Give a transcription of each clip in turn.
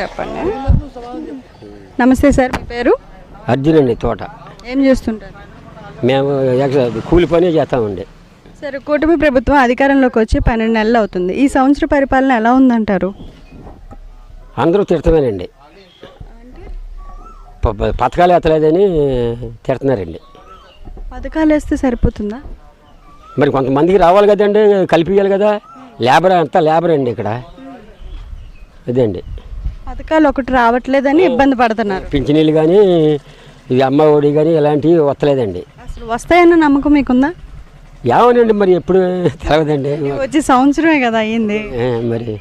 చెప్పండి. నమస్తే సార్ మీ పేరు? అర్జున్ అండి తోట. ఏం చేస్తుంటారు? మేము కూలి పని చేస్తామండి. సరే కూటమి ప్రభుత్వం అధికారంలోకి వచ్చి పన్నెండు నెలలు అవుతుంది. ఈ సంవత్సర పరిపాలన ఎలా ఉందంటారు? అందరూ తిడతామేనండి పథకాలు ఎత్తలేదని తిడుతున్నారండి. పథకాలు వేస్తే సరిపోతుందా? మరి కొంతమందికి రావాలి కదండి కలిపియాలి కదా. లేబర్ అంతా లేబర్ అండి ఇక్కడ. అదండి పథకాలు ఒకటి రావట్లేదని ఇబ్బంది పడుతున్నారు. పింఛనీళ్ళు కానీ ఇవి అమ్మ ఒడి కానీ ఇలాంటివి వస్తలేదండి. అసలు వస్తాయన్న నమ్మకం మీకుందా? ఏమోనండి మరి ఎప్పుడు తెలవదండి. వచ్చి సంవత్సరమే కదా అయ్యింది. ఏ, మరి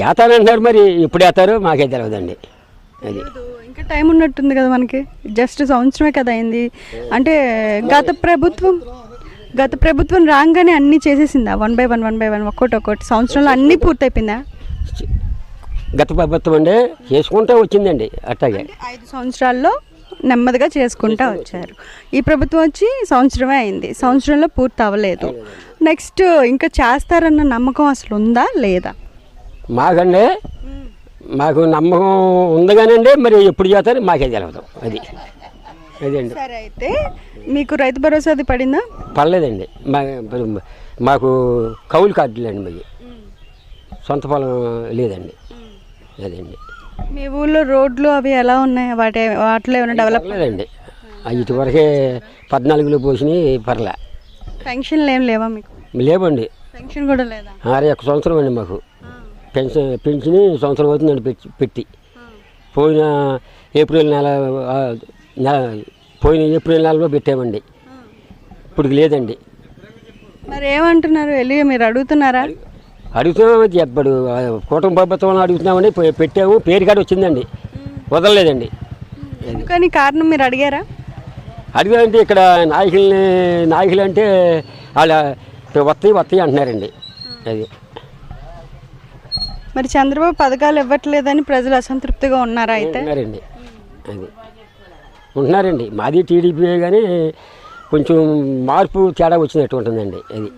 ఏతానంటున్నారు మరి ఎప్పుడు వేస్తారు మాకే తెలవదండి. అది. ఇంకా టైం ఉన్నట్టుంది కదా మనకి. జస్ట్ సంవత్సరమే కదా అయింది అంటే గత ప్రభుత్వం గత ప్రభుత్వం రాగానే అన్నీ చేసేసిందా? One by one one by one ఒక్కోటి ఒక్కోటి. సంవత్సరంలో అన్నీ పూర్తయిపోయిందా? గత ప్రభుత్వం అండి చేసుకుంటూ వచ్చిందండి అట్టాగే. ఐదు సంవత్సరాల్లో నెమ్మదిగా చేసుకుంటా వచ్చారు. ఈ ప్రభుత్వం వచ్చి సంవత్సరమే అయింది. సంవత్సరంలో పూర్తి అవ్వలేదు నెక్స్ట్ ఇంకా చేస్తారన్న నమ్మకం అసలు ఉందా లేదా? మాకండి మాకు నమ్మకం ఉంది కానండి మరి ఎప్పుడు చేస్తారు మాకే తెలవదు. అది. అదండి సరే అయితే మీకు రైతు భరోసా అది పడిందా? పర్లేదండి. మా మాకు కౌలు కార్డులు అండి మాకు సొంత పొలం లేదండి. అదండి. మీ ఊళ్ళో రోడ్లు అవి ఎలా ఉన్నాయి? వాటి వాటిలో ఏమైనా డెవలప్ పర్లేదండి. ఇటువరకే పద్నాలుగులో పోసినాయి పర్లే. పెన్షన్లు ఏం లేవా మీకు? లేవండి. పెన్షన్ కూడా లేదా? ఆరు ఒక్క సంవత్సరం అండి మాకు. పెన్షన్ పెన్షన్ సంవత్సరం అవుతుందండి పెట్టి పెట్టి. పోయిన ఏప్రిల్ నెల నెల పోయిన ఏప్రిల్ నెలలో పెట్టామండి. ఇప్పుడు లేదండి. మరి ఏమంటున్నారు? వెళ్ళి మీరు అడుగుతున్నారా? అడుగుతున్నామని చెప్పాడు ఆ, కూటమి ప్రభుత్వం అడుగుతున్నామని పెట్టాము. పేరు కాడ వచ్చిందండి. వదలలేదండి. ఎందుకని కారణం మీరు అడిగారా? అడిగారంటే ఇక్కడ నాయకుల్ని నాయకులు అంటే వాళ్ళ వస్తాయి వస్తాయి అంటున్నారండి. అది. మరి చంద్రబాబు పథకాలు ఇవ్వట్లేదని ప్రజలు అసంతృప్తిగా ఉన్నారా అయితే? అది. ఉంటున్నారండి. మాది టీడీపీ కానీ కొంచెం మార్పు తేడా వచ్చినట్టు ఉంటుందండి. అది.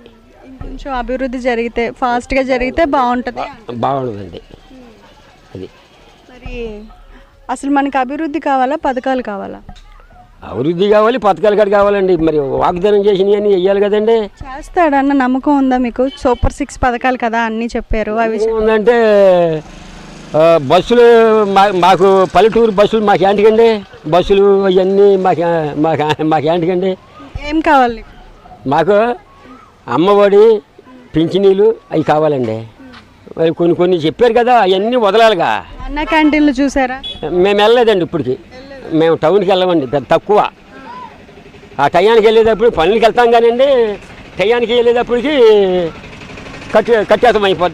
కొంచెం అభివృద్ధి జరిగితే ఫాస్ట్గా జరిగితే బాగుంటుంది. బాగుంటుందండి అది. మరి అసలు మనకి అభివృద్ధి కావాలా పథకాలు కావాలా? అభివృద్ధి కావాలి పథకాలు కూడా కావాలండి. మరి వాగ్దానం చేసినవి అన్నీ వెయ్యాలి కదండి. చేస్తాడన్న నమ్మకం ఉందా మీకు? సూపర్ సిక్స్ పథకాలు కదా అన్నీ చెప్పారు అవి ఆ, బస్సులు మాకు పల్లెటూరు బస్సులు మాకు ఏంటికండి బస్సులు అవన్నీ మాకు మాకు మాకు ఏంటికండి ఏం కావాలి? మాకు అమ్మఒడి పింఛనీలు అవి కావాలండి. మరి కొన్ని కొన్ని చెప్పారు కదా అవన్నీ వదలాలిగా. అన్న క్యాంటీన్లు చూసారా? మేము వెళ్ళలేదండి ఇప్పటికి. మేము టౌన్కి వెళ్ళమండి పెద్ద తక్కువ. ఆ టయానికి వెళ్ళేటప్పుడు పనులకి వెళ్తాం కానండి టయానికి వెళ్ళేటప్పటికి కట్టి కట్టేతం అయిపోద్ది.